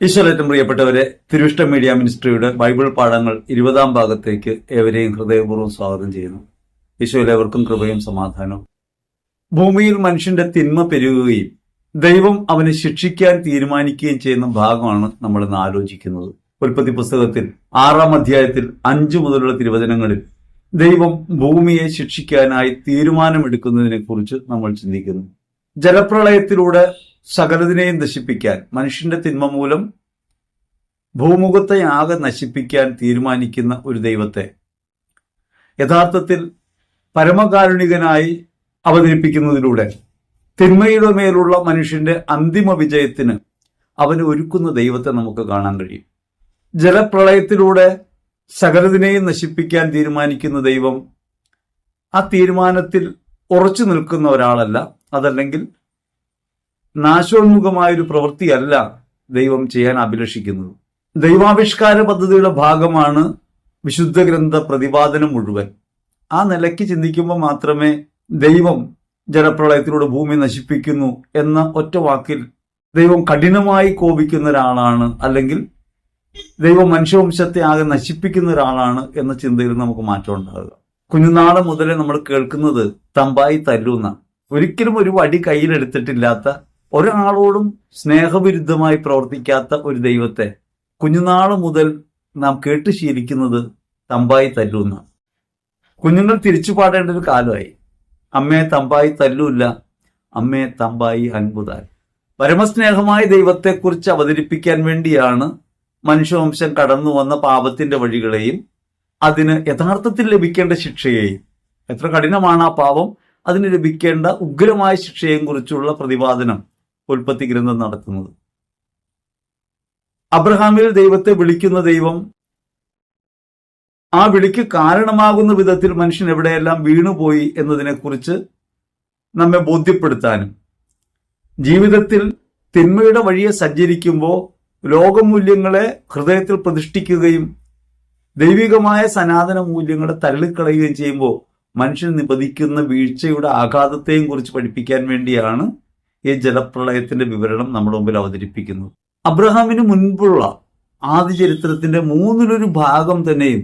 ഈശ്വരേറ്റം പ്രിയപ്പെട്ടവരെ തിരുവിഷ്ട media മിനിസ്ട്രിയുടെ Bible പാഠങ്ങൾ ഇരുപതാം ഭാഗത്തേക്ക് ഏവരെയും ഹൃദയപൂർവം സ്വാഗതം ചെയ്യുന്നു. ഈശോയിലേവർക്കും കൃപയും സമാധാനവും. ഭൂമിയിൽ മനുഷ്യന്റെ തിന്മ പെരുകുകയും ദൈവം അവനെ ശിക്ഷിക്കാൻ തീരുമാനിക്കുകയും ചെയ്യുന്ന ഭാഗമാണ് നമ്മൾ ഇന്ന് ആലോചിക്കുന്നത്. ഉൽപ്പത്തി പുസ്തകത്തിൽ ആറാം അധ്യായത്തിൽ അഞ്ചു മുതലുള്ള തിരുവചനങ്ങളിൽ ദൈവം ഭൂമിയെ ശിക്ഷിക്കാനായി തീരുമാനമെടുക്കുന്നതിനെ കുറിച്ച് നമ്മൾ ചിന്തിക്കുന്നു. ജലപ്രളയത്തിലൂടെ സകലതിനെയും നശിപ്പിക്കാൻ മനുഷ്യന്റെ തിന്മ മൂലം ഭൂമുഖത്തെ ആകെ നശിപ്പിക്കാൻ തീരുമാനിക്കുന്ന ഒരു ദൈവത്തെ യഥാർത്ഥത്തിൽ പരമകാരുണികനായി അവതരിപ്പിക്കുന്നതിലൂടെ തിന്മയുടെ മേലുള്ള മനുഷ്യന്റെ അന്തിമ വിജയത്തിന് അവന് ഒരുക്കുന്ന ദൈവത്തെ നമുക്ക് കാണാൻ കഴിയും. ജലപ്രളയത്തിലൂടെ സകലതിനെയും നശിപ്പിക്കാൻ തീരുമാനിക്കുന്ന ദൈവം ആ തീരുമാനത്തിൽ ഉറച്ചു നിൽക്കുന്ന ഒരാളല്ല. അതല്ലെങ്കിൽ നാശോന്മുഖമായൊരു പ്രവൃത്തിയല്ല ദൈവം ചെയ്യാൻ അഭിലഷിക്കുന്നത്. ദൈവാവിഷ്കാര പദ്ധതിയുടെ ഭാഗമാണ് വിശുദ്ധ ഗ്രന്ഥ പ്രതിപാദനം മുഴുവൻ. ആ നിലയ്ക്ക് ചിന്തിക്കുമ്പോൾ മാത്രമേ ദൈവം ജലപ്രളയത്തിലൂടെ ഭൂമി നശിപ്പിക്കുന്നു എന്ന ഒറ്റ വാക്കിൽ ദൈവം കഠിനമായി കോപിക്കുന്ന ഒരാളാണ് അല്ലെങ്കിൽ ദൈവം മനുഷ്യവംശത്തെ ആകെ നശിപ്പിക്കുന്ന ഒരാളാണ് എന്ന ചിന്തയിൽ നമുക്ക് മാറ്റം ഉണ്ടാകുക. കുഞ്ഞുനാൾ മുതലേ നമ്മൾ കേൾക്കുന്നത് തമ്പായി തല്ലൂന്ന ഒരിക്കലും ഒരു വടി കയ്യിലെടുത്തിട്ടില്ലാത്ത ഒരാളോടും സ്നേഹവിരുദ്ധമായി പ്രവർത്തിക്കാത്ത ഒരു ദൈവത്തെ കുഞ്ഞുനാൾ മുതൽ നാം കേട്ട് ശീലിക്കുന്നത് തമ്പായി തല്ലുന്ന കുഞ്ഞുങ്ങൾ തിരിച്ചു പാടേണ്ട ഒരു കാലമായി. അമ്മയെ തമ്പായി തല്ലൂല്ല. അമ്മയെ തമ്പായി അൻപുതാൽ പരമസ്നേഹമായ ദൈവത്തെക്കുറിച്ച് അവതരിപ്പിക്കാൻ വേണ്ടിയാണ് മനുഷ്യവംശം കടന്നു വന്ന പാപത്തിന്റെ വഴികളെയും അതിന് യഥാർത്ഥത്തിൽ ലഭിക്കേണ്ട ശിക്ഷയെയും. എത്ര കഠിനമാണ് ആ പാപം. അതിന് ലഭിക്കേണ്ട ഉഗ്രമായ ശിക്ഷയെയും കുറിച്ചുള്ള പ്രതിപാദനം ഉൽപ്പത്തി ഗ്രന്ഥം നടത്തുന്നത്. അബ്രഹാമിൽ ദൈവത്തെ വിളിക്കുന്ന ദൈവം ആ വിളിക്ക് കാരണമാകുന്ന വിധത്തിൽ മനുഷ്യൻ എവിടെയെല്ലാം വീണുപോയി എന്നതിനെക്കുറിച്ച് നമ്മെ ബോധ്യപ്പെടുത്താനും ജീവിതത്തിൽ തിന്മയുടെ വഴിയെ സഞ്ചരിക്കുമ്പോൾ ലോകമൂല്യങ്ങളെ ഹൃദയത്തിൽ പ്രതിഷ്ഠിക്കുകയും ദൈവികമായ സനാതന മൂല്യങ്ങളെ തള്ളിക്കളയുകയും ചെയ്യുമ്പോൾ മനുഷ്യൻ നിപതിക്കുന്ന വീഴ്ചയുടെ ആഘാതത്തെയും കുറിച്ച് പഠിപ്പിക്കാൻ വേണ്ടിയാണ് ഈ ജലപ്രളയത്തിന്റെ വിവരണം നമ്മുടെ മുമ്പിൽ അവതരിപ്പിക്കുന്നു. അബ്രഹാമിന് മുൻപുള്ള ആദ്യ ചരിത്രത്തിന്റെ മൂന്നിലൊരു ഭാഗം തന്നെയും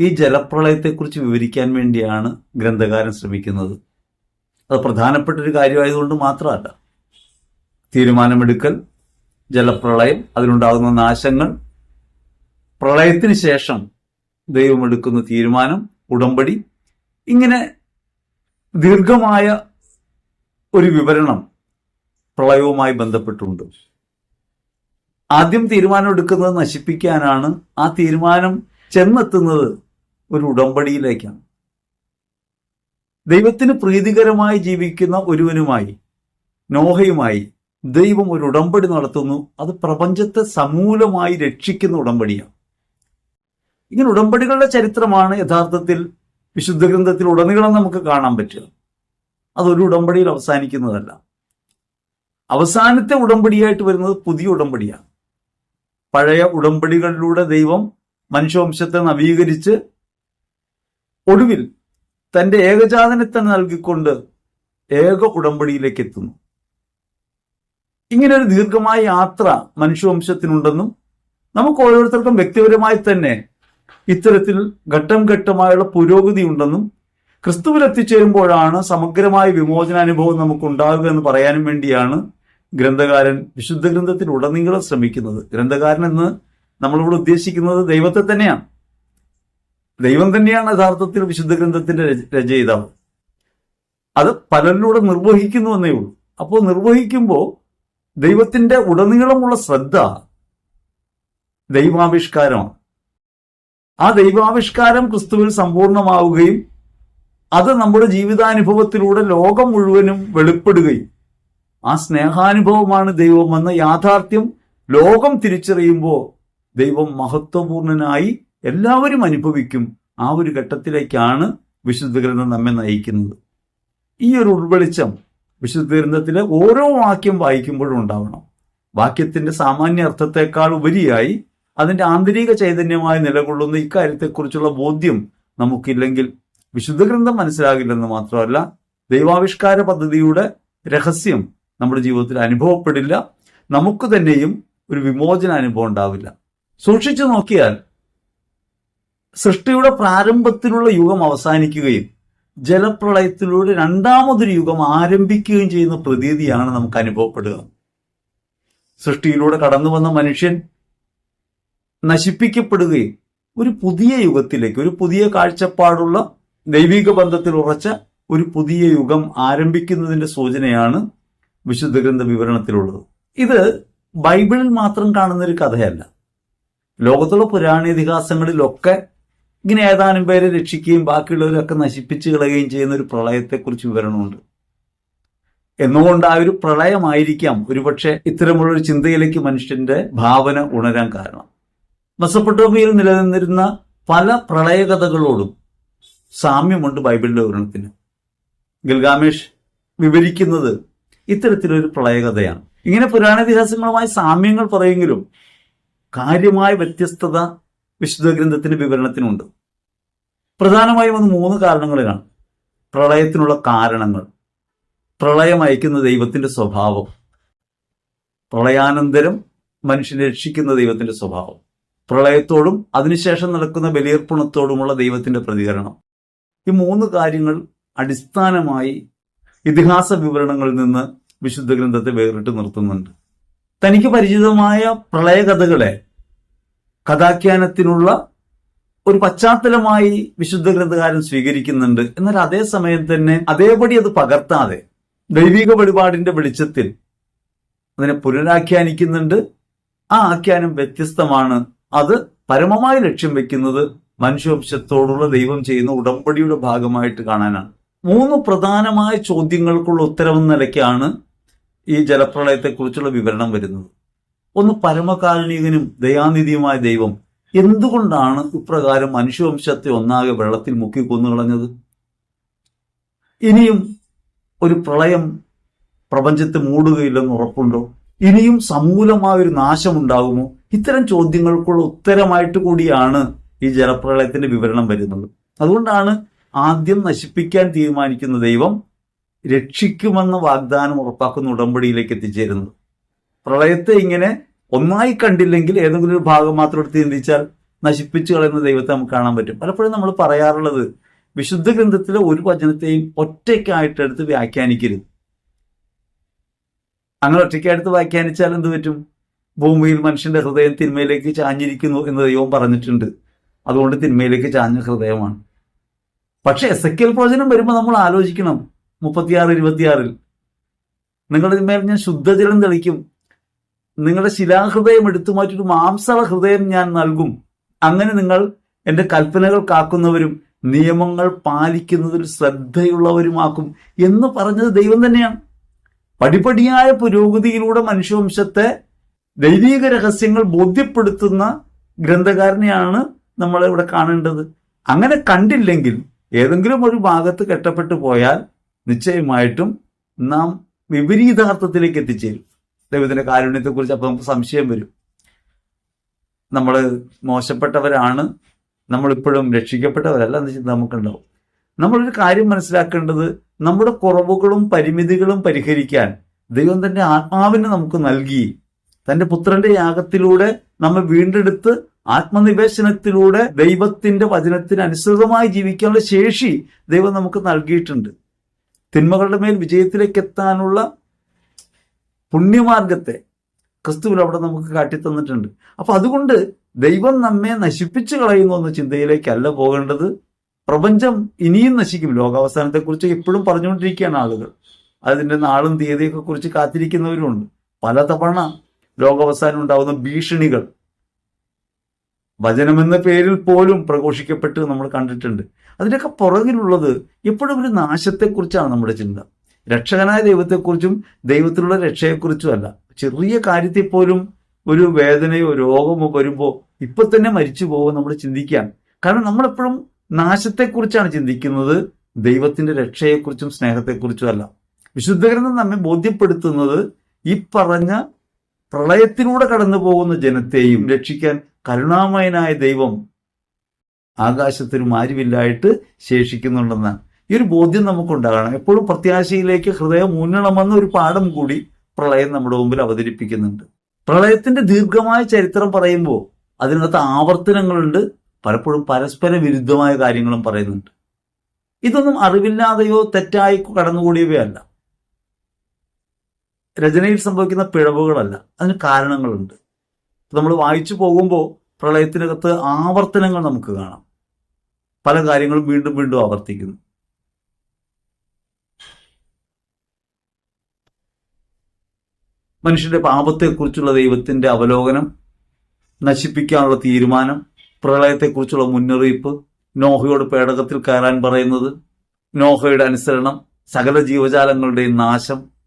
ഈ ജലപ്രളയത്തെക്കുറിച്ച് വിവരിക്കാൻ വേണ്ടിയാണ് ഗ്രന്ഥകാരൻ ശ്രമിക്കുന്നത്. അത് പ്രധാനപ്പെട്ട ഒരു കാര്യമായതുകൊണ്ട് മാത്രമല്ല. തീരുമാനമെടുക്കൽ ജലപ്രളയം അതിലുണ്ടാകുന്ന നാശങ്ങൾ പ്രളയത്തിന് ശേഷം ദൈവമെടുക്കുന്ന തീരുമാനം ഉടമ്പടി ഇങ്ങനെ ദീർഘമായ ഒരു വിവരണം പ്രളയവുമായി ബന്ധപ്പെട്ടുണ്ട്. ആദ്യം തീരുമാനം എടുക്കുന്നത് നശിപ്പിക്കാനാണ്. ആ തീരുമാനം ചെന്നെത്തുന്നത് ഒരു ഉടമ്പടിയിലേക്കാണ്. ദൈവത്തിന് പ്രീതികരമായി ജീവിക്കുന്ന ഒരുവനുമായി നോഹയുമായി ദൈവം ഒരു ഉടമ്പടി നടത്തുന്നു. അത് പ്രപഞ്ചത്തെ സമൂലമായി രക്ഷിക്കുന്ന ഉടമ്പടിയാണ്. ഇങ്ങനെ ഉടമ്പടികളുടെ ചരിത്രമാണ് യഥാർത്ഥത്തിൽ വിശുദ്ധ ഗ്രന്ഥത്തിൽ ഉടനീളം നമുക്ക് കാണാൻ പറ്റുക. അതൊരു ഉടമ്പടിയിൽ അവസാനിക്കുന്നതല്ല. അവസാനത്തെ ഉടമ്പടിയായിട്ട് വരുന്നത് പുതിയ ഉടമ്പടിയാണ്. പഴയ ഉടമ്പടികളിലൂടെ ദൈവം മനുഷ്യവംശത്തെ നവീകരിച്ച് ഒടുവിൽ തന്റെ ഏകജാതനെ തന്നെ നൽകിക്കൊണ്ട് ഏക ഉടമ്പടിയിലേക്ക് എത്തുന്നു. ഇങ്ങനൊരു ദീർഘമായ യാത്ര മനുഷ്യവംശത്തിനുണ്ടെന്നും നമുക്ക് ഓരോരുത്തർക്കും വ്യക്തിപരമായി തന്നെ ഇത്തരത്തിൽ ഘട്ടം ഘട്ടമായുള്ള പുരോഗതി ഉണ്ടെന്നും ക്രിസ്തുവിൽ എത്തിച്ചേരുമ്പോഴാണ് സമഗ്രമായ വിമോചനാനുഭവം നമുക്ക് ഉണ്ടാകുക എന്ന് പറയാനും വേണ്ടിയാണ് ഗ്രന്ഥകാരൻ വിശുദ്ധ ഗ്രന്ഥത്തിൽ ഉടനീളം ശ്രമിക്കുന്നത്. ഗ്രന്ഥകാരൻ എന്ന് നമ്മളിവിടെ ഉദ്ദേശിക്കുന്നത് ദൈവത്തെ തന്നെയാണ്. ദൈവം തന്നെയാണ് യഥാർത്ഥത്തിൽ വിശുദ്ധ ഗ്രന്ഥത്തിന്റെ രചയിതാവ്. അത് പലരിലൂടെ നിർവഹിക്കുന്നു എന്നേ ഉള്ളൂ. അപ്പോൾ നിർവഹിക്കുമ്പോൾ ദൈവത്തിന്റെ ഉടനീളമുള്ള ശ്രദ്ധ ദൈവാവിഷ്കാരമാണ്. ആ ദൈവാവിഷ്കാരം ക്രിസ്തുവിൽ സമ്പൂർണമാവുകയും അത് നമ്മുടെ ജീവിതാനുഭവത്തിലൂടെ ലോകം മുഴുവനും വെളിപ്പെടുകയും ആ സ്നേഹാനുഭവമാണ് ദൈവം ദൈവമെന്ന യാഥാർത്ഥ്യം ലോകം തിരിച്ചറിയുമ്പോൾ ദൈവം മഹത്വപൂർണനായി എല്ലാവരും അനുഭവിക്കും. ആ ഒരു ഘട്ടത്തിലേക്കാണ് വിശുദ്ധ ഗ്രന്ഥം നമ്മെ നയിക്കുന്നത്. ഈ ഒരു ഉൾവെളിച്ചം വിശുദ്ധ ഗ്രന്ഥത്തിലെ ഓരോ വാക്യം വായിക്കുമ്പോഴും ഉണ്ടാവണം. വാക്യത്തിന്റെ സാമാന്യ അർത്ഥത്തെക്കാൾ ഉപരിയായി അതിന്റെ ആന്തരിക ചൈതന്യമായി നിലകൊള്ളുന്ന ഇക്കാര്യത്തെക്കുറിച്ചുള്ള ബോധ്യം നമുക്കില്ലെങ്കിൽ വിശുദ്ധ ഗ്രന്ഥം മനസ്സിലാകില്ലെന്ന് മാത്രമല്ല ദൈവാവിഷ്കാര പദ്ധതിയുടെ രഹസ്യം നമ്മുടെ ജീവിതത്തിൽ അനുഭവപ്പെടില്ല. നമുക്ക് തന്നെയും ഒരു വിമോചന അനുഭവം ഉണ്ടാവില്ല. സൂക്ഷിച്ചു നോക്കിയാൽ സൃഷ്ടിയുടെ പ്രാരംഭത്തിലുള്ള യുഗം അവസാനിക്കുകയും ജലപ്രളയത്തിലൂടെ രണ്ടാമതൊരു യുഗം ആരംഭിക്കുകയും ചെയ്യുന്ന പ്രതീതിയാണ് നമുക്ക് അനുഭവപ്പെടുക. സൃഷ്ടിയിലൂടെ കടന്നു വന്ന മനുഷ്യൻ നശിപ്പിക്കപ്പെടുകയും ഒരു പുതിയ യുഗത്തിലേക്ക് ഒരു പുതിയ കാഴ്ചപ്പാടുള്ള ദൈവിക ബന്ധത്തിൽ ഉറച്ച ഒരു പുതിയ യുഗം ആരംഭിക്കുന്നതിന്റെ സൂചനയാണ് വിശുദ്ധ ഗ്രന്ഥ വിവരണത്തിലുള്ളത്. ഇത് ബൈബിളിൽ മാത്രം കാണുന്ന ഒരു കഥയല്ല. ലോകത്തുള്ള പുരാണ ഇതിഹാസങ്ങളിലൊക്കെ ഇങ്ങനെ ഏതാനും പേരെ രക്ഷിക്കുകയും ബാക്കിയുള്ളവരൊക്കെ നശിപ്പിച്ചു കളയുകയും ചെയ്യുന്ന ഒരു പ്രളയത്തെക്കുറിച്ച് വിവരണമുണ്ട്. എന്നുകൊണ്ട് ആ ഒരു പ്രളയമായിരിക്കാം ഒരുപക്ഷെ ഇത്തരമുള്ള ഒരു ചിന്തയിലേക്ക് മനുഷ്യന്റെ ഭാവന ഉണരാൻ കാരണം. മെസ്സപ്പെട്ടോമിയിൽ നിലനിന്നിരുന്ന പല പ്രളയകഥകളോടും സാമ്യമുണ്ട് ബൈബിളിന്റെ വിവരണത്തിന്. ഗിൽഗാമേഷ് വിവരിക്കുന്നത് ഇത്തരത്തിലൊരു പ്രളയകഥയാണ്. ഇങ്ങനെ പുരാണേതിഹാസങ്ങളുമായി സാമ്യങ്ങൾ പറയുമെങ്കിലും കാര്യമായ വ്യത്യസ്തത വിശുദ്ധ ഗ്രന്ഥത്തിന്റെ വിവരണത്തിനുണ്ട്. പ്രധാനമായും അത് മൂന്ന് കാരണങ്ങളിലാണ്. പ്രളയത്തിനുള്ള കാരണങ്ങൾ. പ്രളയം അയക്കുന്ന ദൈവത്തിന്റെ സ്വഭാവം. പ്രളയാനന്തരം മനുഷ്യനെ രക്ഷിക്കുന്ന ദൈവത്തിന്റെ സ്വഭാവം. പ്രളയത്തോടും അതിനുശേഷം നടക്കുന്ന ബലിയർപ്പണത്തോടുമുള്ള ദൈവത്തിന്റെ പ്രതികരണം. ഈ മൂന്ന് കാര്യങ്ങൾ അടിസ്ഥാനമായി ഇതിഹാസ വിവരണങ്ങളിൽ നിന്ന് വിശുദ്ധ ഗ്രന്ഥത്തെ വേറിട്ട് നിർത്തുന്നുണ്ട്. തനിക്ക് പരിചിതമായ പ്രളയകഥകളെ കഥാഖ്യാനത്തിനുള്ള ഒരു പശ്ചാത്തലമായി വിശുദ്ധ ഗ്രന്ഥകാരൻ സ്വീകരിക്കുന്നുണ്ട്. എന്നാൽ അതേ സമയം തന്നെ അതേപടി അത് പകർത്താതെ ദൈവിക വെളിപാടിന്റെ വെളിച്ചത്തിൽ അതിനെ പുനരാഖ്യാനിക്കുന്നുണ്ട്. ആ ആഖ്യാനം വ്യത്യസ്തമാണ്. അത് പരമമായി ലക്ഷ്യം വെക്കുന്നത് മനുഷ്യവംശത്തോടുള്ള ദൈവം ചെയ്യുന്ന ഉടമ്പടിയുടെ ഭാഗമായിട്ട് കാണാനാണ്. മൂന്ന് പ്രധാനമായ ചോദ്യങ്ങൾക്കുള്ള ഉത്തരവെന്ന നിലയ്ക്കാണ് ഈ ജലപ്രളയത്തെക്കുറിച്ചുള്ള വിവരണം വരുന്നത്. ഒന്ന് പരമകാരുണികനും ദയാനിധിയുമായ ദൈവം. എന്തുകൊണ്ടാണ് ഇപ്രകാരം മനുഷ്യവംശത്തെ ഒന്നാകെ വെള്ളത്തിൽ മുക്കി കൊന്നുകളഞ്ഞത്? ഇനിയും ഒരു പ്രളയം പ്രപഞ്ചത്തെ മൂടുകയില്ലെന്ന് ഉറപ്പുണ്ടോ? ഇനിയും സമൂലമായ ഒരു നാശമുണ്ടാകുമോ? ഇത്തരം ചോദ്യങ്ങൾക്കുള്ള ഉത്തരമായിട്ട് കൂടിയാണ് ഈ ജലപ്രളയത്തിന്റെ വിവരണം വരുന്നത്. അതുകൊണ്ടാണ് ആദ്യം നശിപ്പിക്കാൻ തീരുമാനിക്കുന്ന ദൈവം രക്ഷിക്കുമെന്ന വാഗ്ദാനം ഉറപ്പാക്കുന്ന ഉടമ്പടിയിലേക്ക് എത്തിച്ചേരുന്നത് പ്രളയത്തെ ഇങ്ങനെ ഒന്നായി കണ്ടില്ലെങ്കിൽ ഏതെങ്കിലും ഒരു ഭാഗം മാത്രം എടുത്ത് ചിന്തിച്ചാൽ നശിപ്പിച്ചു കളയുന്ന ദൈവത്തെ നമുക്ക് കാണാൻ പറ്റും. പലപ്പോഴും നമ്മൾ പറയാറുള്ളത് വിശുദ്ധ ഗ്രന്ഥത്തിലെ ഒരു വചനത്തെയും ഒറ്റയ്ക്കായിട്ട് എടുത്ത് വ്യാഖ്യാനിക്കരുത്. അങ്ങനെ ഒറ്റയ്ക്കായിട്ട് വ്യാഖ്യാനിച്ചാൽ എന്ത് പറ്റും? ഭൂമിയിൽ മനുഷ്യന്റെ ഹൃദയം തിന്മയിലേക്ക് ചാഞ്ഞിരിക്കുന്നു എന്ന് ദൈവം പറഞ്ഞിട്ടുണ്ട്. അതുകൊണ്ട് തിന്മയിലേക്ക് ചാഞ്ഞ ഹൃദയമാണ്. പക്ഷെ എസ് എ കെൽ പ്രവചനം വരുമ്പോൾ നമ്മൾ ആലോചിക്കണം. മുപ്പത്തിയാറ് ഇരുപത്തിയാറിൽ. നിങ്ങളുടെ മേൽ ഞാൻ ശുദ്ധജലം തെളിക്കും. നിങ്ങളുടെ ശിലാഹൃദയം എടുത്തു മാറ്റിയൊരു മാംസള ഹൃദയം ഞാൻ നൽകും. അങ്ങനെ നിങ്ങൾ എന്റെ കൽപ്പനകൾ കാക്കുന്നവരും നിയമങ്ങൾ പാലിക്കുന്നതിൽ ശ്രദ്ധയുള്ളവരുമാക്കും എന്ന് പറഞ്ഞത് ദൈവം തന്നെയാണ്. പടിപടിയായ പുരോഗതിയിലൂടെ മനുഷ്യവംശത്തെ ദൈവിക രഹസ്യങ്ങൾ ബോധ്യപ്പെടുത്തുന്ന ഗ്രന്ഥകാരനെയാണ് നമ്മൾ ഇവിടെ കാണേണ്ടത്. അങ്ങനെ കണ്ടില്ലെങ്കിൽ ഏതെങ്കിലും ഒരു ഭാഗത്ത് കെട്ടപ്പെട്ടു പോയാൽ നിശ്ചയമായിട്ടും നാം വിപരീതാർത്ഥത്തിലേക്ക് എത്തിച്ചേരും. ദൈവത്തിന്റെ കാരുണ്യത്തെക്കുറിച്ച് അപ്പം നമുക്ക് സംശയം വരും. നമ്മൾ മോശപ്പെട്ടവരാണ് നമ്മളിപ്പോഴും രക്ഷിക്കപ്പെട്ടവരല്ല എന്ന് ചിന്ത നമുക്കുണ്ടാവും. നമ്മളൊരു കാര്യം മനസ്സിലാക്കേണ്ടത് നമ്മുടെ കുറവുകളും പരിമിതികളും പരിഹരിക്കാൻ ദൈവം തന്റെ ആത്മാവിനെ നമുക്ക് നൽകി തന്റെ പുത്രന്റെ യാഗത്തിലൂടെ നമ്മെ വീണ്ടെടുത്ത് ആത്മനിവേശനത്തിലൂടെ ദൈവത്തിന്റെ വചനത്തിന് അനുസൃതമായി ജീവിക്കാനുള്ള ശേഷി ദൈവം നമുക്ക് നൽകിയിട്ടുണ്ട്. തിന്മകളുടെ മേൽ വിജയത്തിലേക്ക് എത്താനുള്ള പുണ്യമാർഗത്തെ ക്രിസ്തുവിൽ അവിടെ നമുക്ക് കാട്ടിത്തന്നിട്ടുണ്ട്. അപ്പൊ അതുകൊണ്ട് ദൈവം നമ്മെ നശിപ്പിച്ചു കളയുന്നു എന്ന ചിന്തയിലേക്കല്ല പോകേണ്ടത്. പ്രപഞ്ചം ഇനിയും നശിക്കും. ലോകാവസാനത്തെക്കുറിച്ച് എപ്പോഴും പറഞ്ഞുകൊണ്ടിരിക്കുകയാണ് ആളുകൾ. അതിന്റെ നാളും തീയതിയൊക്കെ കുറിച്ച് കാത്തിരിക്കുന്നവരുമുണ്ട്. പലതവണ ലോകാവസാനം ഉണ്ടാകുന്ന ഭീഷണികൾ വചനമെന്ന പേരിൽ പോലും പ്രഘോഷിക്കപ്പെട്ട് നമ്മൾ കണ്ടിട്ടുണ്ട്. അതിന്റെയൊക്കെ പുറകിലുള്ളത് എപ്പോഴും ഒരു നാശത്തെക്കുറിച്ചാണ് നമ്മുടെ ചിന്ത. രക്ഷകനായ ദൈവത്തെക്കുറിച്ചും ദൈവത്തിലുള്ള രക്ഷയെക്കുറിച്ചും അല്ല. ചെറിയ കാര്യത്തിൽ പോലും ഒരു വേദനയോ രോഗമോ വരുമ്പോൾ ഇപ്പൊ തന്നെ മരിച്ചു പോകും നമ്മൾ ചിന്തിക്കാം കാരണം നമ്മളെപ്പോഴും നാശത്തെക്കുറിച്ചാണ് ചിന്തിക്കുന്നത്. ദൈവത്തിന്റെ രക്ഷയെക്കുറിച്ചും സ്നേഹത്തെക്കുറിച്ചും അല്ല. വിശുദ്ധഗ്രന്ഥം നമ്മെ ബോധ്യപ്പെടുത്തുന്നത് ഈ പറഞ്ഞ പ്രളയത്തിലൂടെ കടന്നു പോകുന്ന ജനത്തെയും രക്ഷിക്കാൻ കരുണാമയനായ ദൈവം ആകാശത്തിനും ആരുമില്ലായിട്ട് ശേഷിക്കുന്നുണ്ടെന്നാണ് ഈ ഒരു ബോധ്യം നമുക്കുണ്ടാകണം. എപ്പോഴും പ്രത്യാശയിലേക്ക് ഹൃദയം ഊന്നണമെന്ന ഒരു പാഠം കൂടി പ്രളയം നമ്മുടെ മുമ്പിൽ അവതരിപ്പിക്കുന്നുണ്ട്. പ്രളയത്തിന്റെ ദീർഘമായ ചരിത്രം പറയുമ്പോൾ അതിനകത്ത് ആവർത്തനങ്ങളുണ്ട്. പലപ്പോഴും പരസ്പര വിരുദ്ധമായ കാര്യങ്ങളും പറയുന്നുണ്ട്. ഇതൊന്നും അറിവില്ലാതെയോ തെറ്റായി കടന്നുകൂടിയവയല്ല. രചനയിൽ സംഭവിക്കുന്ന പിഴവുകളല്ല. അതിന് കാരണങ്ങളുണ്ട്. നമ്മൾ വായിച്ചു പോകുമ്പോൾ പ്രളയത്തിനകത്ത് ആവർത്തനങ്ങൾ നമുക്ക് കാണാം. പല കാര്യങ്ങളും വീണ്ടും വീണ്ടും ആവർത്തിക്കുന്നു. മനുഷ്യന്റെ പാപത്തെക്കുറിച്ചുള്ള ദൈവത്തിന്റെ അവലോകനം നശിപ്പിക്കാനുള്ള തീരുമാനം പ്രളയത്തെക്കുറിച്ചുള്ള മുന്നറിയിപ്പ് നോഹയോട് പേടകത്തിൽ കയറാൻ പറയുന്നത് നോഹയുടെ അനുസരണം സകല ജീവജാലങ്ങളുടെയും നാശം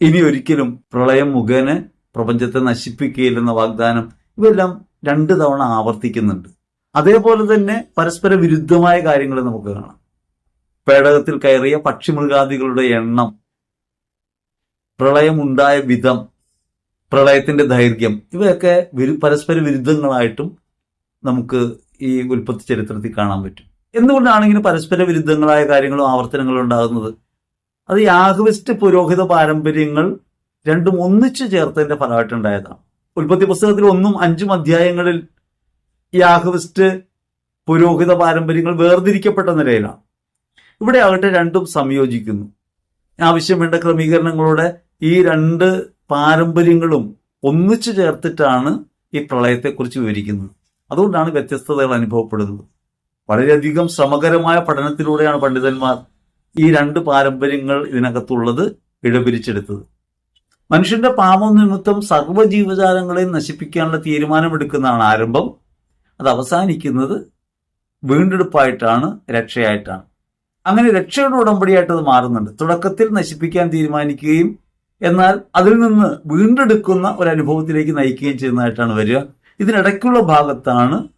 ഇനി ഒരിക്കലും പ്രളയം മുഖേന പ്രപഞ്ചത്തെ നശിപ്പിക്കുകയില്ലെന്ന വാഗ്ദാനം ഇവയെല്ലാം രണ്ട് തവണ ആവർത്തിക്കുന്നുണ്ട്. അതേപോലെ തന്നെ പരസ്പര വിരുദ്ധമായ കാര്യങ്ങൾ നമുക്ക് കാണാം. പേടകത്തിൽ കയറിയ പക്ഷിമൃഗാദികളുടെ എണ്ണം പ്രളയമുണ്ടായ വിധം പ്രളയത്തിന്റെ ദൈർഘ്യം ഇവയൊക്കെ പരസ്പര വിരുദ്ധങ്ങളായിട്ടും നമുക്ക് ഈ ഉൽപ്പത്തി ചരിത്രത്തിൽ കാണാൻ പറ്റും. എന്തുകൊണ്ടാണ് ഇങ്ങനെ പരസ്പര വിരുദ്ധങ്ങളായ കാര്യങ്ങളും ആവർത്തനങ്ങളും ഉണ്ടാകുന്നത്? അത് യാഹ്വിസ്റ്റ് പുരോഹിത പാരമ്പര്യങ്ങൾ രണ്ടും ഒന്നിച്ചു ചേർത്തതിന്റെ ഫലമായിട്ടുണ്ടായതാണ് ഉൽപ്പത്തി പുസ്തകത്തിൽ ഒന്നും അഞ്ചും അധ്യായങ്ങളിൽ യാഹ്വിസ്റ്റ് പുരോഹിത പാരമ്പര്യങ്ങൾ വേർതിരിക്കപ്പെട്ട നിലയിലാണ്. ഇവിടെ ആകട്ടെ രണ്ടും സംയോജിക്കുന്നു. ആവശ്യം വേണ്ട ക്രമീകരണങ്ങളോടെ ഈ രണ്ട് പാരമ്പര്യങ്ങളും ഒന്നിച്ചു ചേർത്തിട്ടാണ് ഈ പ്രളയത്തെക്കുറിച്ച് വിവരിക്കുന്നത്. അതുകൊണ്ടാണ് വ്യത്യസ്തതകൾ അനുഭവപ്പെടുന്നത്. വളരെയധികം ശ്രമകരമായ പഠനത്തിലൂടെയാണ് പണ്ഡിതന്മാർ ഈ രണ്ട് പാരമ്പര്യങ്ങൾ ഇതിനകത്തുള്ളത് ഇടപിരിച്ചെടുത്തത്. മനുഷ്യന്റെ പാപം നിമിത്തം സർവ ജീവജാലങ്ങളെയും നശിപ്പിക്കാനുള്ള തീരുമാനമെടുക്കുന്നതാണ് ആരംഭം. അത് അവസാനിക്കുന്നത് വീണ്ടെടുപ്പായിട്ടാണ് രക്ഷയായിട്ടാണ്. അങ്ങനെ രക്ഷയുടെ ഉടമ്പടിയായിട്ട് അത് മാറുന്നുണ്ട്. തുടക്കത്തിൽ നശിപ്പിക്കാൻ തീരുമാനിക്കുകയും എന്നാൽ അതിൽ നിന്ന് വീണ്ടെടുക്കുന്ന ഒരു അനുഭവത്തിലേക്ക് നയിക്കുകയും ചെയ്യുന്നതായിട്ടാണ് വരിക. ഇതിനിടയ്ക്കുള്ള ഭാഗത്താണ്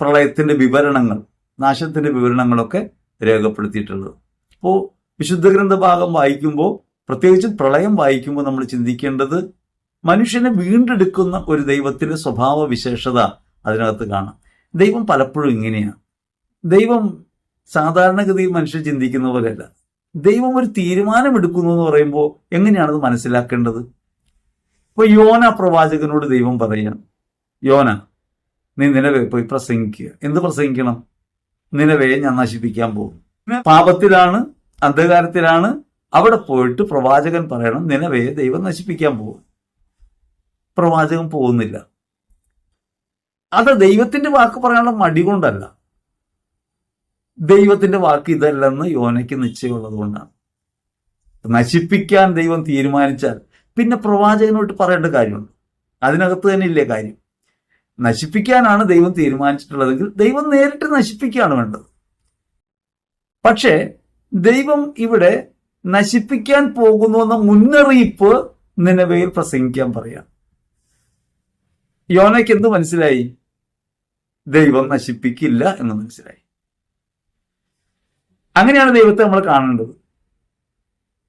പ്രളയത്തിന്റെ വിവരണങ്ങൾ നാശത്തിന്റെ വിവരണങ്ങളൊക്കെ രേഖപ്പെടുത്തിയിട്ടുള്ളത്. അപ്പോൾ വിശുദ്ധ ഗ്രന്ഥ ഭാഗം വായിക്കുമ്പോൾ പ്രത്യേകിച്ചും പ്രളയം വായിക്കുമ്പോൾ നമ്മൾ ചിന്തിക്കേണ്ടത് മനുഷ്യനെ വീണ്ടെടുക്കുന്ന ഒരു ദൈവത്തിന്റെ സ്വഭാവ വിശേഷത അതിനകത്ത് കാണാം. ദൈവം പലപ്പോഴും ഇങ്ങനെയാണ്. ദൈവം സാധാരണഗതിയിൽ മനുഷ്യർ ചിന്തിക്കുന്ന പോലെയല്ല. ദൈവം ഒരു തീരുമാനമെടുക്കുന്നു എന്ന് പറയുമ്പോൾ എങ്ങനെയാണത് മനസ്സിലാക്കേണ്ടത്? ഇപ്പൊ യോന പ്രവാചകനോട് ദൈവം പറയുക യോന നീ നിലവെ പോയി പ്രസംഗിക്കുക. എന്ത് പ്രസംഗിക്കണം? നിലവയെ ഞാൻ നശിപ്പിക്കാൻ പോകും പാപത്തിലാണ് അന്ധകാരത്തിലാണ് അവിടെ പോയിട്ട് പ്രവാചകൻ പറയണം നിലവയെ ദൈവം നശിപ്പിക്കാൻ പോകും പ്രവാചകൻ പോകുന്നില്ല. അത് ദൈവത്തിന്റെ വാക്ക് പറയാനുള്ള മടി കൊണ്ടല്ല. ദൈവത്തിന്റെ വാക്ക് ഇതല്ലെന്ന് യോനയ്ക്ക് നിശ്ചയമുള്ളത് കൊണ്ടാണ് നശിപ്പിക്കാൻ ദൈവം തീരുമാനിച്ചാൽ പിന്നെ പ്രവാചകനോട്ട് പറയേണ്ട കാര്യമുണ്ട്. അതിനകത്ത് തന്നെ ഇല്ലേ കാര്യം? നശിപ്പിക്കാനാണ് ദൈവം തീരുമാനിച്ചിട്ടുള്ളതെങ്കിൽ ദൈവം നേരിട്ട് നശിപ്പിക്കുകയാണ് വേണ്ടത്. പക്ഷേ ദൈവം ഇവിടെ നശിപ്പിക്കാൻ പോകുന്നു എന്ന മുന്നറിയിപ്പ് നിലവയിൽ പ്രസംഗിക്കാൻ പറയാം യോനയ്ക്ക് എന്ത് മനസ്സിലായി? ദൈവം നശിപ്പിക്കില്ല എന്ന് മനസ്സിലായി. അങ്ങനെയാണ് ദൈവത്തെ നമ്മൾ കാണേണ്ടത്.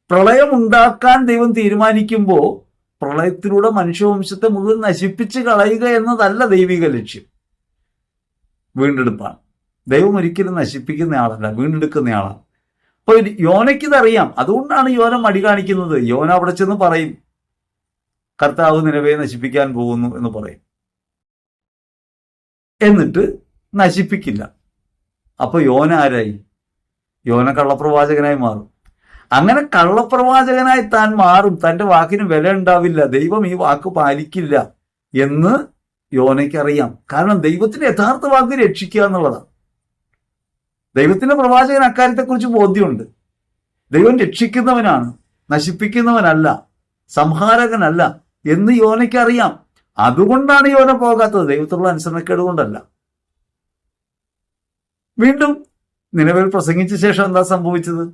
പ്രളയം ഉണ്ടാക്കാൻ ദൈവം തീരുമാനിക്കുമ്പോൾ പ്രളയത്തിലൂടെ മനുഷ്യവംശത്തെ മുഴുവൻ നശിപ്പിച്ച് കളയുക എന്നതല്ല ദൈവിക ലക്ഷ്യം. വീണ്ടെടുപ്പാണ്. ദൈവം ഒരിക്കലും നശിപ്പിക്കുന്ന ആളല്ല വീണ്ടെടുക്കുന്ന ആളാണ്. അപ്പൊ യോനയ്ക്ക് ഇതറിയാം. അതുകൊണ്ടാണ് യോന മടി കാണിക്കുന്നത്. യോന അവിടെ ചെന്ന് പറയും കർത്താവ് നിലവെ നശിപ്പിക്കാൻ പോകുന്നു എന്ന് പറയും. എന്നിട്ട് നശിപ്പിക്കില്ല. അപ്പൊ യോന ആരായി? യോന കള്ളപ്രവാചകനായി മാറും. അങ്ങനെ കള്ളപ്രവാചകനായി താൻ മാറും. തന്റെ വാക്കിന് വില ഉണ്ടാവില്ല. ദൈവം ഈ വാക്ക് പാലിക്കില്ല എന്ന് യോനയ്ക്ക് അറിയാം കാരണം ദൈവത്തിന്റെ യഥാർത്ഥ വാക്ക് രക്ഷിക്കുക എന്നുള്ളതാണ്. ദൈവത്തിന്റെ പ്രവാചകൻ അക്കാര്യത്തെക്കുറിച്ച് ബോധ്യമുണ്ട്. ദൈവം രക്ഷിക്കുന്നവനാണ് നശിപ്പിക്കുന്നവനല്ല സംഹാരകനല്ല എന്ന് യോനയ്ക്ക് അറിയാം അതുകൊണ്ടാണ് യോന പോകാത്തത്. ദൈവത്തിലുള്ള അനുസരണക്കേട് കൊണ്ടല്ല. വീണ്ടും നിലവിൽ പ്രസംഗിച്ച ശേഷം എന്താ സംഭവിച്ചത്?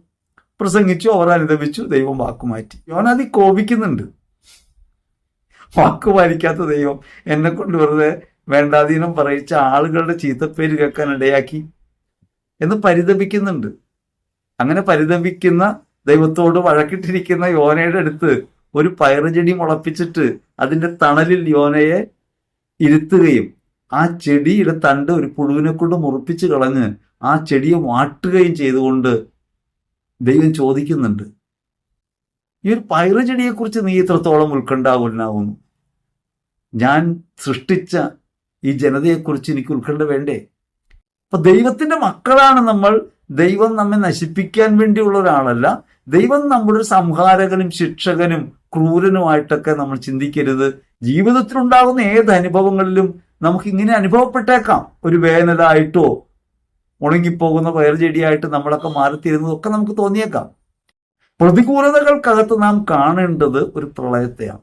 പ്രസംഗിച്ചു അവർ അനുദപിച്ചു ദൈവം വാക്കുമാറ്റി യോന അതി കോപിക്കുന്നുണ്ട്. വാക്കുമാരിക്കാത്ത ദൈവം എന്നെ കൊണ്ട് വെറുതെ വേണ്ടാധീനം പറയിച്ച ആളുകളുടെ ചീത്തപ്പേര് കേൾക്കാൻ ഇടയാക്കി. എന്ന് പരിതപിക്കുന്നുണ്ട്. അങ്ങനെ പരിതപിക്കുന്ന ദൈവത്തോട് വഴക്കിട്ടിരിക്കുന്ന യോനയുടെ അടുത്ത് ഒരു പയറുചെടി മുളപ്പിച്ചിട്ട് അതിന്റെ തണലിൽ യോനയെ ഇരുത്തുകയും ആ ചെടിയുടെ തണ്ട് ഒരു പുഴുവിനെ കൊണ്ട് മുറിപ്പിച്ച് കളഞ്ഞ് ആ ചെടിയെ വാട്ടുകയും ചെയ്തുകൊണ്ട് ദൈവം ചോദിക്കുന്നുണ്ട് ഈ ഒരു പയറു ചെടിയെക്കുറിച്ച് നീ ഇത്രത്തോളം ഉത്കണ്ഠാകുലനാവുന്നു? ഞാൻ സൃഷ്ടിച്ച ഈ ജനതയെക്കുറിച്ച് എനിക്ക് ഉത്കണ്ഠ വേണ്ടേ? അപ്പൊ ദൈവത്തിന്റെ മക്കളാണ് നമ്മൾ ദൈവം നമ്മെ നശിപ്പിക്കാൻ വേണ്ടിയുള്ള ഒരാളല്ല. ദൈവം നമ്മുടെ ഒരു സംഹാരകനും ശിക്ഷകനും ക്രൂരനുമായിട്ടൊക്കെ നമ്മൾ ചിന്തിക്കരുത്. ജീവിതത്തിലുണ്ടാകുന്ന ഏത് അനുഭവങ്ങളിലും നമുക്ക് ഇങ്ങനെ അനുഭവപ്പെട്ടേക്കാം. ഒരു വേനലായിട്ടോ ഉണങ്ങിപ്പോകുന്ന പയർചെടിയായിട്ട് നമ്മളൊക്കെ മാറിത്തീരുന്നതൊക്കെ നമുക്ക് തോന്നിയേക്കാം. പ്രതികൂലതകൾക്കകത്ത് നാം കാണേണ്ടത് ഒരു പ്രളയത്തെയാണ്.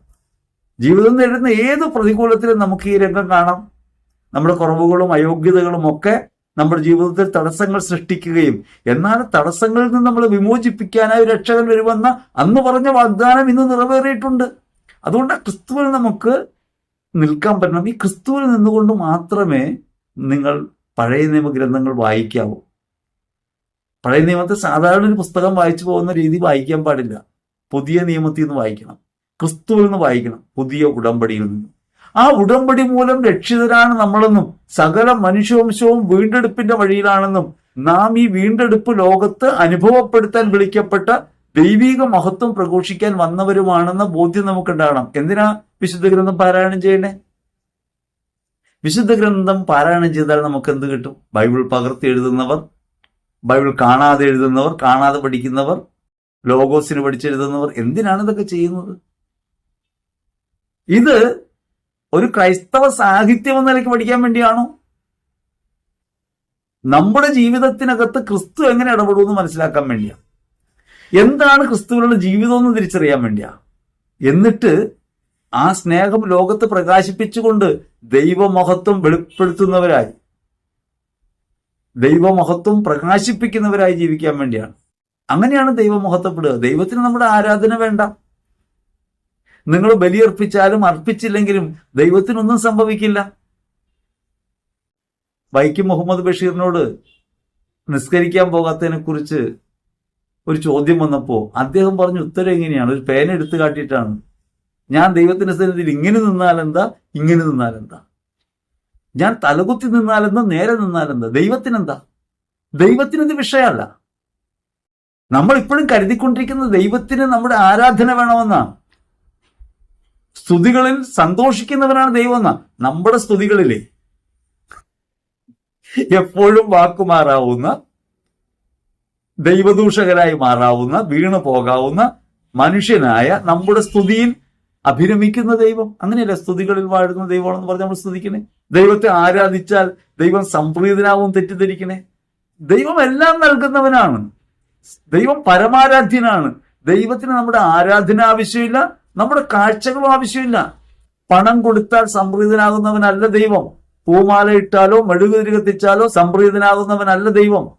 ജീവിതം നേരിടുന്ന ഏത് പ്രതികൂലത്തിലും നമുക്ക് ഈ രംഗം കാണാം. നമ്മുടെ കുറവുകളും അയോഗ്യതകളും ഒക്കെ നമ്മുടെ ജീവിതത്തിൽ തടസ്സങ്ങൾ സൃഷ്ടിക്കുകയും എന്നാൽ തടസ്സങ്ങളിൽ നിന്ന് നമ്മൾ വിമോചിപ്പിക്കാനായി രക്ഷകൻ വരുമെന്ന അന്ന് പറഞ്ഞ വാഗ്ദാനം ഇന്ന് നിറവേറിയിട്ടുണ്ട്. അതുകൊണ്ട് ക്രിസ്തുവിൽ നമുക്ക് നിൽക്കാൻ പറ്റണം. ഈ ക്രിസ്തുവിൽ നിന്നുകൊണ്ട് മാത്രമേ നിങ്ങൾ പഴയ നിയമ ഗ്രന്ഥങ്ങൾ വായിക്കാവൂ. പഴയ നിയമത്തെ സാധാരണ ഒരു പുസ്തകം വായിച്ചു പോകുന്ന രീതി വായിക്കാൻ പാടില്ല. പുതിയ നിയമത്തിൽ നിന്ന് വായിക്കണം. ക്രിസ്തുവിൽ നിന്ന് വായിക്കണം. പുതിയ ഉടമ്പടിയിൽ നിന്ന്. ആ ഉടമ്പടി മൂലം രക്ഷിതരാണ് നമ്മളെന്നും സകല മനുഷ്യവംശവും വീണ്ടെടുപ്പിന്റെ വഴിയിലാണെന്നും നാം ഈ വീണ്ടെടുപ്പ് ലോകത്ത് അനുഭവപ്പെടുത്താൻ വിളിക്കപ്പെട്ട ദൈവിക മഹത്വം പ്രഘോഷിക്കാൻ വന്നവരുമാണെന്ന ബോധ്യം നമുക്കുണ്ടാകണം. എന്തിനാ വിശുദ്ധ ഗ്രന്ഥം പാരായണം ചെയ്യണേ? വിശുദ്ധ ഗ്രന്ഥം പാരായണം ചെയ്താൽ നമുക്ക് എന്ത് കിട്ടും? ബൈബിൾ പകർത്തി എഴുതുന്നവർ ബൈബിൾ കാണാതെ എഴുതുന്നവർ കാണാതെ പഠിക്കുന്നവർ ലോഗോസിന് പഠിച്ചെഴുതുന്നവർ എന്തിനാണ് ഇതൊക്കെ ചെയ്യുന്നത്? ഇത് ഒരു ക്രൈസ്തവ സാഹിത്യം എന്ന നിലയ്ക്ക് പഠിക്കാൻ വേണ്ടിയാണോ? നമ്മുടെ ജീവിതത്തിനകത്ത് ക്രിസ്തു എങ്ങനെ ഇടപെടുമെന്ന് മനസ്സിലാക്കാൻ വേണ്ടിയാണ് എന്താണ് ക്രിസ്തുവിനുള്ള ജീവിതം എന്ന് തിരിച്ചറിയാൻ വേണ്ടിയാ. എന്നിട്ട് ആ സ്നേഹം ലോകത്ത് പ്രകാശിപ്പിച്ചുകൊണ്ട് ദൈവമഹത്വം വെളിപ്പെടുത്തുന്നവരായി ദൈവമഹത്വം പ്രകാശിപ്പിക്കുന്നവരായി ജീവിക്കാൻ വേണ്ടിയാണ്. അങ്ങനെയാണ് ദൈവമഹത്വപ്പെടുക. ദൈവത്തിന് നമ്മുടെ ആരാധന വേണ്ട. നിങ്ങൾ ബലിയർപ്പിച്ചാലും അർപ്പിച്ചില്ലെങ്കിലും ദൈവത്തിനൊന്നും സംഭവിക്കില്ല. വൈക്കം മുഹമ്മദ് ബഷീറിനോട് നിസ്കരിക്കാൻ പോകാത്തതിനെ കുറിച്ച് ഒരു ചോദ്യം വന്നപ്പോൾ അദ്ദേഹം പറഞ്ഞ ഉത്തരം എങ്ങനെയാണ്? ഒരു പേന എടുത്തു കാട്ടിയിട്ടാണ്. ഞാൻ ദൈവത്തിന്റെ സന്നിധിയിൽ ഇങ്ങനെ നിന്നാലെന്താ ഇങ്ങനെ നിന്നാലെന്താ ഞാൻ തലകുത്തി നിന്നാലെന്താ നേരെ നിന്നാലെന്താ ദൈവത്തിനെന്താ? ദൈവത്തിനത് വിഷയമല്ല. നമ്മൾ ഇപ്പോഴും കരുതിക്കൊണ്ടിരിക്കുന്നത് ദൈവത്തിന് നമ്മുടെ ആരാധന വേണമെന്നാണ്. സ്തുതികളിൽ സന്തോഷിക്കുന്നവരാണ് ദൈവം നമ്മുടെ സ്തുതികളിലെ. എപ്പോഴും വാക്കുമാറാവുന്ന ദൈവദൂഷകരായി മാറാവുന്ന വീണു പോകാവുന്ന മനുഷ്യനായ നമ്മുടെ സ്തുതിയിൽ അഭിരമിക്കുന്ന ദൈവം. അങ്ങനെയല്ല സ്തുതികളിൽ വാഴുന്ന ദൈവമാണെന്ന് പറഞ്ഞ് നമ്മൾ സ്തുതിക്കണേ. ദൈവത്തെ ആരാധിച്ചാൽ ദൈവം സംപ്രീതനാവും തെറ്റിദ്ധരിക്കണേ. ദൈവം എല്ലാം നൽകുന്നവനാണ്. ദൈവം പരമാരാധ്യനാണ്. ദൈവത്തിന് നമ്മുടെ ആരാധന ആവശ്യമില്ല നമ്മുടെ കാഴ്ചകളും ആവശ്യമില്ല. പണം കൊടുത്താൽ സംപ്രീതനാകുന്നവനല്ല ദൈവം. പൂമാല ഇട്ടാലോ മെഴുകുതിരി കത്തിച്ചാലോ സംപ്രീതനാകുന്നവനല്ല ദൈവം.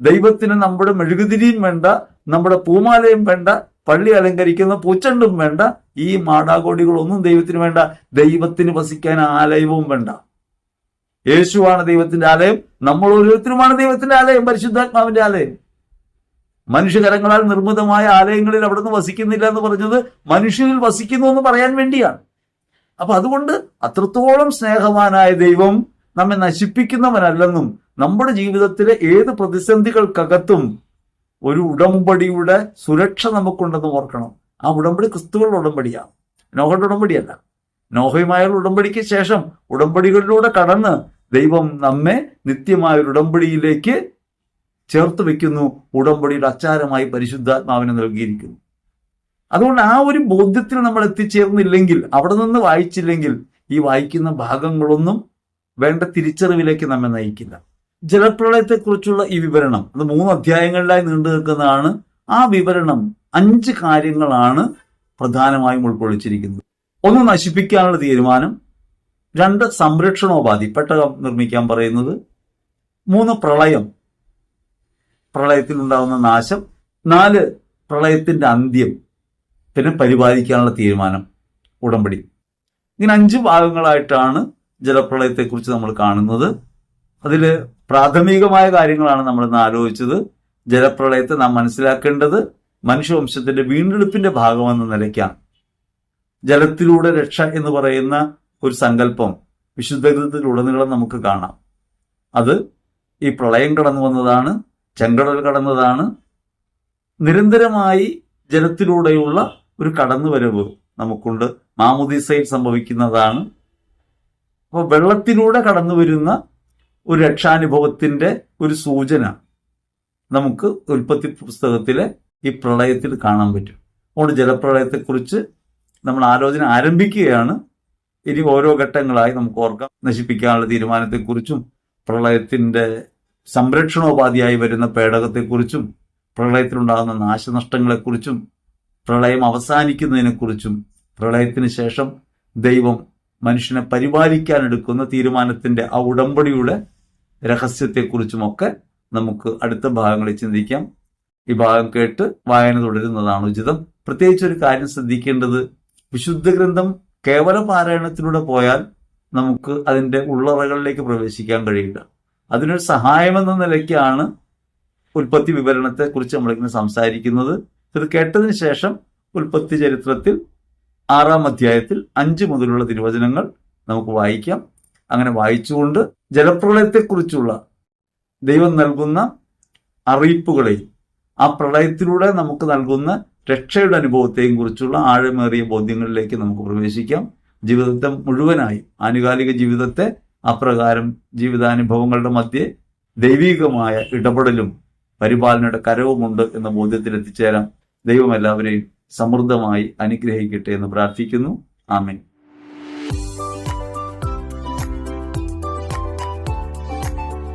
ദൈവത്തിന് നമ്മുടെ മെഴുകുതിരിയും വേണ്ട നമ്മുടെ പൂമാലയും വേണ്ട പള്ളി അലങ്കരിക്കുന്ന പൂച്ചണ്ടും വേണ്ട ഈ മാടാകോടികളൊന്നും ദൈവത്തിന് വേണ്ട. ദൈവത്തിന് വസിക്കാൻ ആലയവും വേണ്ട. യേശുവാണ് ദൈവത്തിന്റെ ആലയം. നമ്മൾ ഓരോരുത്തരുമാണ് ദൈവത്തിന്റെ ആലയം പരിശുദ്ധാത്മാവിന്റെ ആലയം. മനുഷ്യകരങ്ങളാൽ നിർമ്മിതമായ ആലയങ്ങളിൽ അവിടുന്ന് വസിക്കുന്നില്ല എന്ന് പറഞ്ഞത് മനുഷ്യരിൽ വസിക്കുന്നു എന്ന് പറയാൻ വേണ്ടിയാണ്. അപ്പൊ അതുകൊണ്ട് അത്രത്തോളം സ്നേഹവാനായ ദൈവം നമ്മെ നശിപ്പിക്കുന്നവനല്ലെന്നും നമ്മുടെ ജീവിതത്തിലെ ഏത് പ്രതിസന്ധികൾക്കകത്തും ഒരു ഉടമ്പടിയുടെ സുരക്ഷ നമുക്കുണ്ടെന്ന് ഓർക്കണം. ആ ഉടമ്പടി ക്രിസ്തുവയുടെ ഉടമ്പടിയാണ്. നോഹയുടെ ഉടമ്പടിയല്ല. നോഹയുമായുള്ള ഉടമ്പടിക്ക് ശേഷം ഉടമ്പടികളിലൂടെ കടന്ന് ദൈവം നമ്മെ നിത്യമായ ഒരു ഉടമ്പടിയിലേക്ക് ചേർത്ത് വെക്കുന്നു ഉടമ്പടിയുടെ അച്ചാരമായി പരിശുദ്ധാത്മാവിനെ നൽകിയിരിക്കുന്നു. അതുകൊണ്ട് ആ ഒരു ബോധ്യത്തിൽ നമ്മൾ എത്തിച്ചേർന്നില്ലെങ്കിൽ അവിടെ നിന്ന് വായിച്ചില്ലെങ്കിൽ ഈ വായിക്കുന്ന ഭാഗങ്ങളൊന്നും വേണ്ട തിരിച്ചറിവിലേക്ക് നമ്മെ നയിക്കില്ല. ജലപ്രളയത്തെക്കുറിച്ചുള്ള ഈ വിവരണം അത് മൂന്ന് അധ്യായങ്ങളിലായി നീണ്ടു നിൽക്കുന്നതാണ്. ആ വിവരണം അഞ്ച് കാര്യങ്ങളാണ് പ്രധാനമായും ഉൾക്കൊള്ളിച്ചിരിക്കുന്നത്. ഒന്ന് നശിപ്പിക്കാനുള്ള തീരുമാനം. രണ്ട് സംരക്ഷണോപാധി പെട്ടകം നിർമ്മിക്കാൻ പറയുന്നത്. മൂന്ന് പ്രളയം. പ്രളയത്തിൽ ഉണ്ടാകുന്ന നാശം നാല് പ്രളയത്തിന്റെ അന്ത്യം പിന്നെ പരിപാലിക്കാനുള്ള തീരുമാനം ഉടമ്പടി. ഇങ്ങനെ അഞ്ച് ഭാഗങ്ങളായിട്ടാണ് ജലപ്രളയത്തെക്കുറിച്ച് നമ്മൾ കാണുന്നത്. അതിൽ പ്രാഥമികമായ കാര്യങ്ങളാണ് നമ്മൾ ഇന്ന് ആലോചിച്ചത്. ജലപ്രളയത്തെ നാം മനസ്സിലാക്കേണ്ടത് മനുഷ്യവംശത്തിന്റെ വീണ്ടെടുപ്പിന്റെ ഭാഗമെന്ന നിലയ്ക്കാണ്. ജലത്തിലൂടെ രക്ഷ എന്ന് പറയുന്ന ഒരു സങ്കല്പം വിശുദ്ധ ഗ്രന്ഥത്തിലുടനീളം നമുക്ക് കാണാം. അത് ഈ പ്രളയം കടന്നു വന്നതാണ് ചെങ്കടൽ കടന്നതാണ് നിരന്തരമായി ജലത്തിലൂടെയുള്ള ഒരു കടന്നുവരവ് നമുക്കുണ്ട്. മാമുദീസയിൽ സംഭവിക്കുന്നതാണ്. അപ്പോൾ വെള്ളത്തിലൂടെ കടന്നു വരുന്ന ഒരു രക്ഷാനുഭവത്തിന്റെ ഒരു സൂചന നമുക്ക് ഉൽപ്പത്തി പുസ്തകത്തിലെ ഈ പ്രളയത്തിൽ കാണാൻ പറ്റും. അതുകൊണ്ട് ജലപ്രളയത്തെക്കുറിച്ച് നമ്മൾ ആലോചന ആരംഭിക്കുകയാണ്. ഇനി ഓരോ ഘട്ടങ്ങളായി നമുക്ക് ഓർക്കാം. നശിപ്പിക്കാനുള്ള തീരുമാനത്തെക്കുറിച്ചും പ്രളയത്തിന്റെ സംരക്ഷണോപാധിയായി വരുന്ന പേടകത്തെക്കുറിച്ചും പ്രളയത്തിലുണ്ടാകുന്ന നാശനഷ്ടങ്ങളെക്കുറിച്ചും പ്രളയം അവസാനിക്കുന്നതിനെക്കുറിച്ചും പ്രളയത്തിന് ശേഷം ദൈവം മനുഷ്യനെ പരിപാലിക്കാൻ എടുക്കുന്ന തീരുമാനത്തിന്റെ ആ ഉടമ്പടിയുടെ രഹസ്യത്തെക്കുറിച്ചുമൊക്കെ നമുക്ക് അടുത്ത ഭാഗങ്ങളിൽ ചിന്തിക്കാം. ഈ ഭാഗം കേട്ട് വായന തുടരുന്നതാണ് ഉചിതം. പ്രത്യേകിച്ച് ഒരു കാര്യം ശ്രദ്ധിക്കേണ്ടത് വിശുദ്ധ ഗ്രന്ഥം കേവല പാരായണത്തിലൂടെ പോയാൽ നമുക്ക് അതിന്റെ ഉള്ളറകളിലേക്ക് പ്രവേശിക്കാൻ കഴിയില്ല. അതിനൊരു സഹായമെന്ന നിലയ്ക്കാണ് ഉൽപ്പത്തി വിവരണത്തെ കുറിച്ച് നമ്മളിങ്ങനെ സംസാരിക്കുന്നത്. ഇത് കേട്ടതിന് ശേഷം ഉൽപ്പത്തി ചരിത്രത്തിൽ ആറാം അധ്യായത്തിൽ അഞ്ച് മുതലുള്ള തിരുവചനങ്ങൾ നമുക്ക് വായിക്കാം. അങ്ങനെ വായിച്ചുകൊണ്ട് ജലപ്രളയത്തെക്കുറിച്ചുള്ള ദൈവം നൽകുന്ന അറിയിപ്പുകളെയും ആ പ്രളയത്തിലൂടെ നമുക്ക് നൽകുന്ന രക്ഷയുടെ അനുഭവത്തെയും കുറിച്ചുള്ള ആഴമേറിയ ബോധ്യങ്ങളിലേക്ക് നമുക്ക് പ്രവേശിക്കാം. ജീവിതത്തെ മുഴുവനായി ആനുകാലിക ജീവിതത്തെ അപ്രകാരം ജീവിതാനുഭവങ്ങളുടെ മധ്യേ ദൈവികമായ ഇടപെടലും പരിപാലനയുടെ കരവുമുണ്ട് എന്ന ബോധ്യത്തിൽ എത്തിച്ചേരാം ദൈവം എല്ലാവരെയും സമൃദ്ധമായി അനുഗ്രഹിക്കട്ടെ എന്ന് പ്രാർത്ഥിക്കുന്നു. ആമേൻ.